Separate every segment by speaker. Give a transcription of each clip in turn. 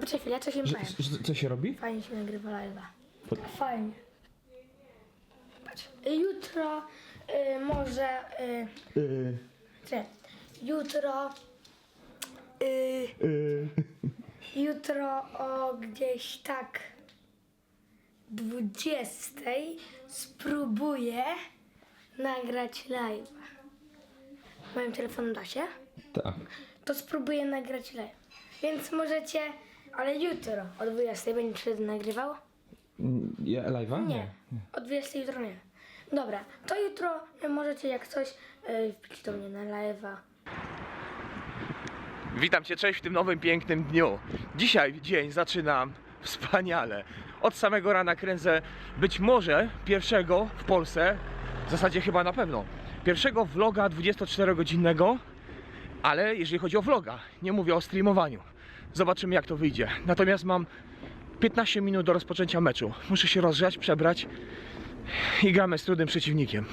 Speaker 1: Poczekaj coś im
Speaker 2: Że,
Speaker 1: powiem.
Speaker 2: że, co się robi?
Speaker 1: Fajnie się nagrywa live'a.
Speaker 2: Po-
Speaker 1: Fajnie. Patrz, jutro y, może... Y,
Speaker 2: Yy,
Speaker 1: jutro... Y,
Speaker 2: yy.
Speaker 1: jutro o gdzieś tak 20 spróbuję nagrać live. Moim telefonem da się?
Speaker 2: Tak.
Speaker 1: To spróbuję nagrać live. Więc możecie, ale jutro o 20 będzie wtedy nagrywał?
Speaker 2: Mm, Ja live'a?
Speaker 1: Nie. O 20 jutro nie. Dobra, to jutro możecie jak coś yy, wpić do mnie na live'a.
Speaker 3: Witam Cię, cześć w tym nowym pięknym dniu. Dzisiaj dzień zaczynam wspaniale. Od samego rana kręcę być może pierwszego w Polsce, w zasadzie chyba na pewno, pierwszego vloga 24-godzinnego, ale jeżeli chodzi o vloga, nie mówię o streamowaniu. Zobaczymy jak to wyjdzie. Natomiast mam 15 minut do rozpoczęcia meczu. Muszę się rozgrzać, przebrać i gramy z trudnym przeciwnikiem.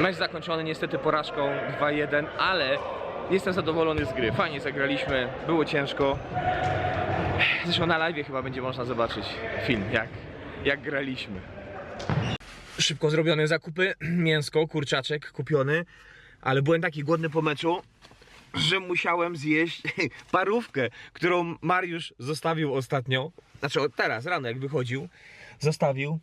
Speaker 3: Mecz zakończony niestety porażką 2-1, ale jestem zadowolony z gry. Fajnie zagraliśmy, było ciężko. Zresztą na live chyba będzie można zobaczyć film, jak, jak graliśmy. Szybko zrobione zakupy, mięsko, kurczaczek kupiony, ale byłem taki głodny po meczu, że musiałem zjeść parówkę, którą Mariusz zostawił ostatnio. Znaczy teraz, rano jak wychodził, zostawił.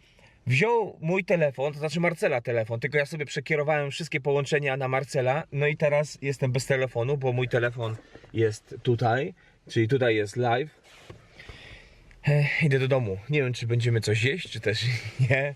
Speaker 3: Wziął mój telefon, to znaczy Marcela telefon, tylko ja sobie przekierowałem wszystkie połączenia na Marcela, no i teraz jestem bez telefonu, bo mój telefon jest tutaj, czyli tutaj jest live. Idę do domu. Nie wiem, czy będziemy coś jeść, czy też nie.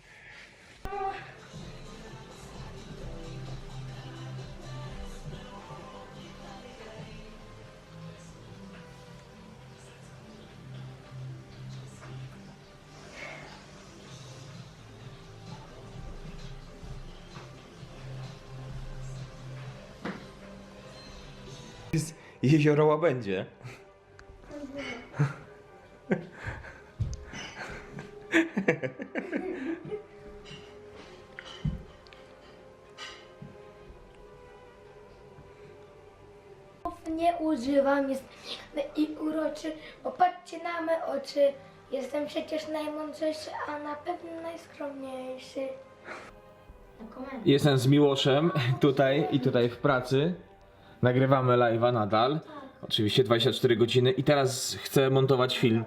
Speaker 3: Jezioro będzie.
Speaker 1: Nie używam, jest piękny i uroczy. Popatrzcie na me oczy. Jestem przecież najmądrzejszy, a na pewno najskromniejszy.
Speaker 3: Jestem z Miłoszem tutaj i tutaj w pracy. Nagrywamy live'a nadal. Oczywiście 24 godziny i teraz chcę montować film.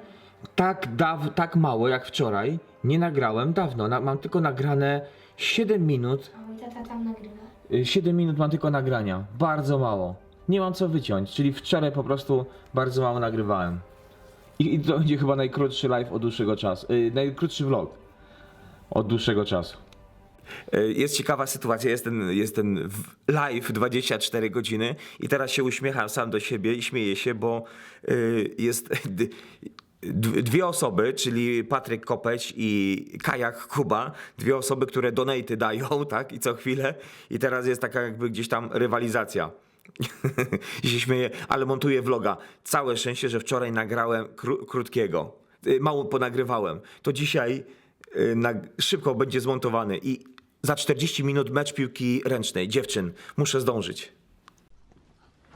Speaker 3: Tak daw, tak mało jak wczoraj nie nagrałem dawno. Na, mam tylko nagrane 7 minut.
Speaker 1: A mój tata tam nagrywa.
Speaker 3: y, 7 minut mam tylko nagrania. Bardzo mało. Nie mam co wyciąć, czyli wczoraj po prostu bardzo mało nagrywałem. I, i to będzie chyba najkrótszy live od dłuższego czasu. Yy, najkrótszy vlog od dłuższego czasu.
Speaker 4: E, Jest ciekawa sytuacja, jest ten, jest ten live 24 godziny i teraz się uśmiecham sam do siebie i śmieję się, bo y, jest dwie osoby, czyli Patryk Kopeć i Kajak Kuba, dwie osoby, które donaty dają, tak, i co chwilę i teraz jest taka jakby gdzieś tam rywalizacja. I się śmieję, ale montuję vloga. Całe szczęście, że wczoraj nagrałem kró- krótkiego. Y, Mało ponagrywałem. To dzisiaj na, szybko będzie zmontowany i za 40 minut mecz piłki ręcznej. Dziewczyn, muszę zdążyć.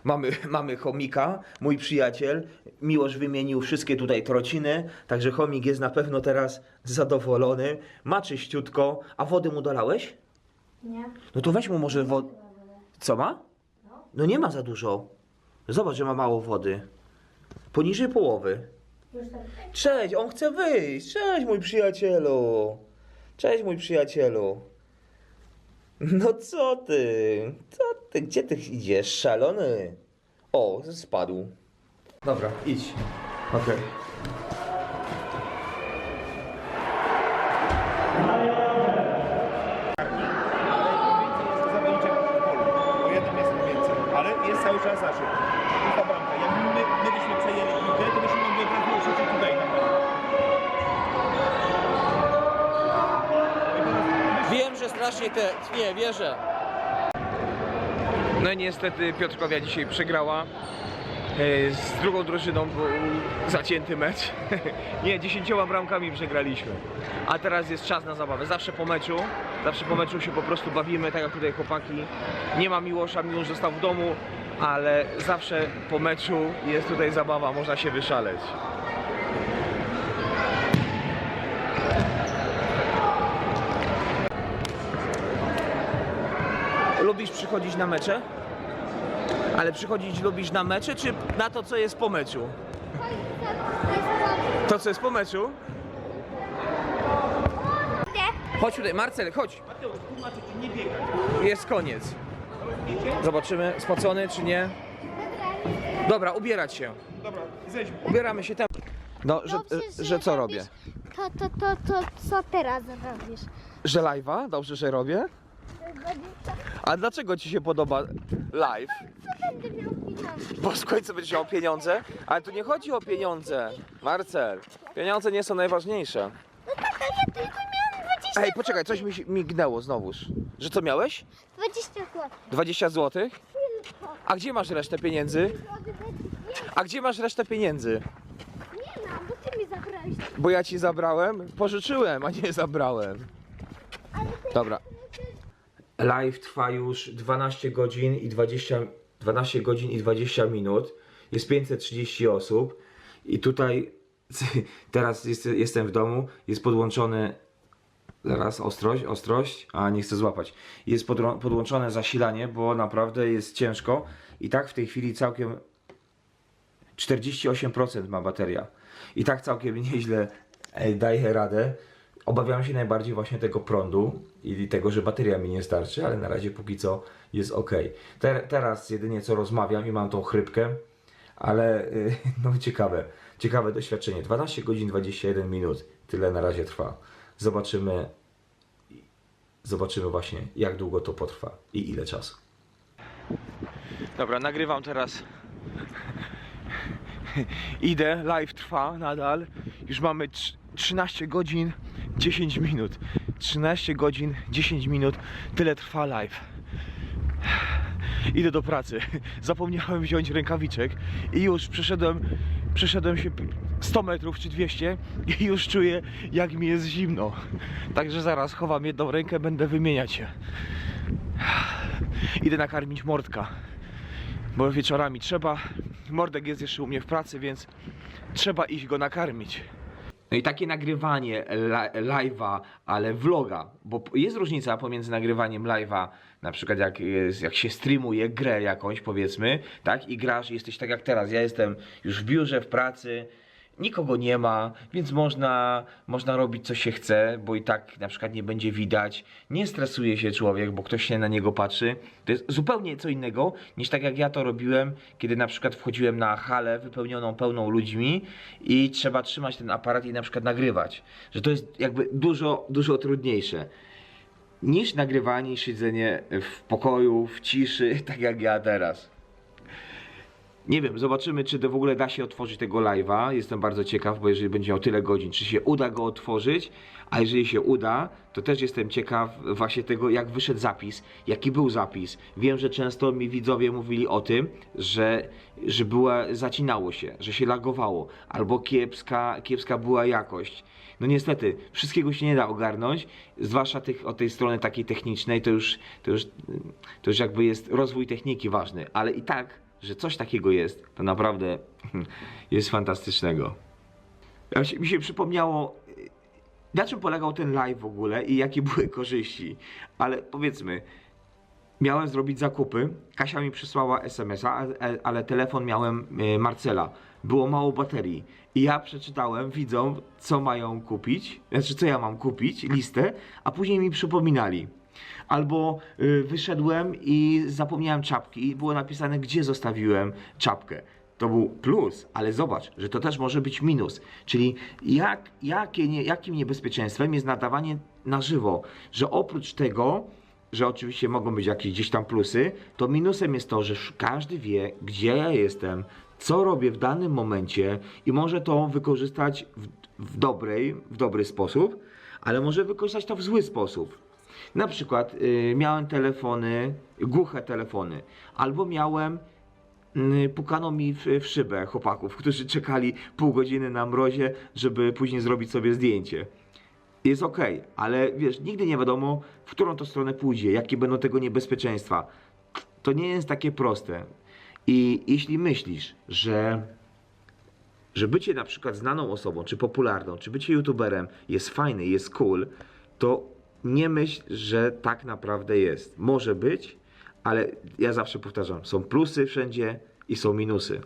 Speaker 4: Mamy, mamy chomika, mój przyjaciel. Miłosz wymienił wszystkie tutaj trociny, także chomik jest na pewno teraz zadowolony. Ma czyściutko. A wody mu dolałeś?
Speaker 1: Nie?
Speaker 4: No to weź mu może wodę. Co ma? No nie ma za dużo. Zobacz, że ma mało wody. Poniżej połowy.
Speaker 1: Tak.
Speaker 4: Cześć, on chce wyjść. Cześć, mój przyjacielu. Cześć, mój przyjacielu. No co ty? Co ty? Gdzie ty idziesz? Szalony. O, spadł. Dobra, idź. Okej.
Speaker 5: zawodniczek w polu. O jeden jest więcej, ale jest cały czas.
Speaker 6: Że strasznie te twie, wierzę.
Speaker 3: No i niestety Piotrkowia dzisiaj przegrała. E, Z drugą drużyną był zacięty mecz. Nie, dziesięcioma bramkami przegraliśmy. A teraz jest czas na zabawę. Zawsze po meczu, zawsze po meczu się po prostu bawimy, tak jak tutaj chłopaki. Nie ma Miłosza, Miłosz został w domu.
Speaker 7: ale zawsze po meczu jest tutaj zabawa, można się wyszaleć. Lubisz przychodzić na mecze? Ale przychodzić lubisz na mecze, czy na to, co jest po meczu? To, co jest po meczu? Chodź tutaj, Marcel, chodź. Jest koniec. Zobaczymy, spocony czy nie. Dobra, ubierać się.
Speaker 5: Dobra, zejdźmy.
Speaker 7: Ubieramy się tam. No, że,
Speaker 8: Dobrze,
Speaker 7: że co robię?
Speaker 8: robisz- To, to, to, to, co teraz robisz?
Speaker 7: Że live'a? Dobrze, że robię? A dlaczego ci się podoba live?
Speaker 8: Będę miał pieniądze.
Speaker 7: Bo w końcu będziesz miał pieniądze? Ale tu nie chodzi o pieniądze. Marcel, pieniądze nie są najważniejsze.
Speaker 8: No tak, ale ja tylko miałam 20
Speaker 7: Ej, poczekaj, coś mi się mignęło znowuż. Że co miałeś?
Speaker 8: 20 zł.
Speaker 7: 20 zł? A gdzie masz resztę pieniędzy? A gdzie masz resztę pieniędzy?
Speaker 8: Nie mam, bo ty mi zabrałeś.
Speaker 7: Bo ja ci zabrałem? Pożyczyłem, a nie zabrałem. Dobra.
Speaker 3: Live trwa już 12 godzin i 20, 12 godzin i 20 minut. Jest 530 osób i tutaj teraz jest, jestem w domu, jest podłączony zaraz ostrość, ostrość, a nie chcę złapać. Jest podłączone zasilanie, bo naprawdę jest ciężko i tak w tej chwili całkiem 48% ma bateria. I tak całkiem nieźle e, daje radę. Obawiam się najbardziej właśnie tego prądu i tego, że bateria mi nie starczy, ale na razie póki co jest ok. Te, teraz jedynie co rozmawiam i mam tą chrypkę, ale y, no ciekawe, ciekawe doświadczenie. 12 godzin 21 minut, tyle na razie trwa. Zobaczymy, zobaczymy właśnie jak długo to potrwa i ile czasu.
Speaker 7: Dobra, nagrywam teraz. Idę, live trwa nadal. Już mamy 13 godzin 10 minut. 13 godzin 10 minut. Tyle trwa live. Idę do pracy. Zapomniałem wziąć rękawiczek i już przeszedłem, przeszedłem się 100 metrów czy 200 i już czuję jak mi jest zimno. Także zaraz chowam jedną rękę, będę wymieniać się. Idę nakarmić mordka bo wieczorami trzeba. Mordek jest jeszcze u mnie w pracy, więc trzeba iść go nakarmić.
Speaker 3: No i takie nagrywanie li- live'a, ale vloga, bo jest różnica pomiędzy nagrywaniem live'a, na przykład jak, jak się streamuje grę jakąś powiedzmy, tak, i grasz, jesteś tak jak teraz, ja jestem już w biurze, w pracy, nikogo nie ma, więc można, można robić co się chce, bo i tak na przykład nie będzie widać, nie stresuje się człowiek, bo ktoś się na niego patrzy. To jest zupełnie co innego niż tak jak ja to robiłem, kiedy na przykład wchodziłem na halę wypełnioną pełną ludźmi i trzeba trzymać ten aparat i na przykład nagrywać. Że to jest jakby dużo, dużo trudniejsze niż nagrywanie i siedzenie w pokoju, w ciszy, tak jak ja teraz. Nie wiem, zobaczymy, czy to w ogóle da się otworzyć tego live'a. Jestem bardzo ciekaw, bo jeżeli będzie miał tyle godzin, czy się uda go otworzyć, a jeżeli się uda, to też jestem ciekaw właśnie tego, jak wyszedł zapis, jaki był zapis. Wiem, że często mi widzowie mówili o tym, że, że była, zacinało się, że się lagowało, albo kiepska, kiepska była jakość. No niestety, wszystkiego się nie da ogarnąć, zwłaszcza tych, od tej strony takiej technicznej, to już, to, już, to już jakby jest rozwój techniki ważny, ale i tak że coś takiego jest, to naprawdę jest fantastycznego. Ja się, mi się przypomniało, y, na czym polegał ten live w ogóle i jakie były korzyści. Ale powiedzmy, miałem zrobić zakupy, Kasia mi przysłała SMS-a, a- ale telefon miałem y, Marcela. Było mało baterii. I ja przeczytałem widzom, co mają kupić, znaczy co ja mam kupić, listę, a później mi przypominali. Albo y, wyszedłem i zapomniałem czapki i było napisane, gdzie zostawiłem czapkę. To był plus, ale zobacz, że to też może być minus. Czyli jak, jakie nie, jakim niebezpieczeństwem jest nadawanie na żywo, że oprócz tego, że oczywiście mogą być jakieś gdzieś tam plusy, to minusem jest to, że każdy wie, gdzie ja jestem, co robię w danym momencie i może to wykorzystać w, w, dobrej, w dobry sposób, ale może wykorzystać to w zły sposób. Na przykład y, miałem telefony, głuche telefony, albo miałem y, pukano mi w, w szybę chłopaków, którzy czekali pół godziny na mrozie, żeby później zrobić sobie zdjęcie. Jest ok, ale wiesz, nigdy nie wiadomo, w którą to stronę pójdzie, jakie będą tego niebezpieczeństwa. To nie jest takie proste. I jeśli myślisz, że, że bycie na przykład znaną osobą, czy popularną, czy bycie youtuberem jest fajne, jest cool, to nie myśl, że tak naprawdę jest. Może być, ale ja zawsze powtarzam, są plusy wszędzie i są minusy.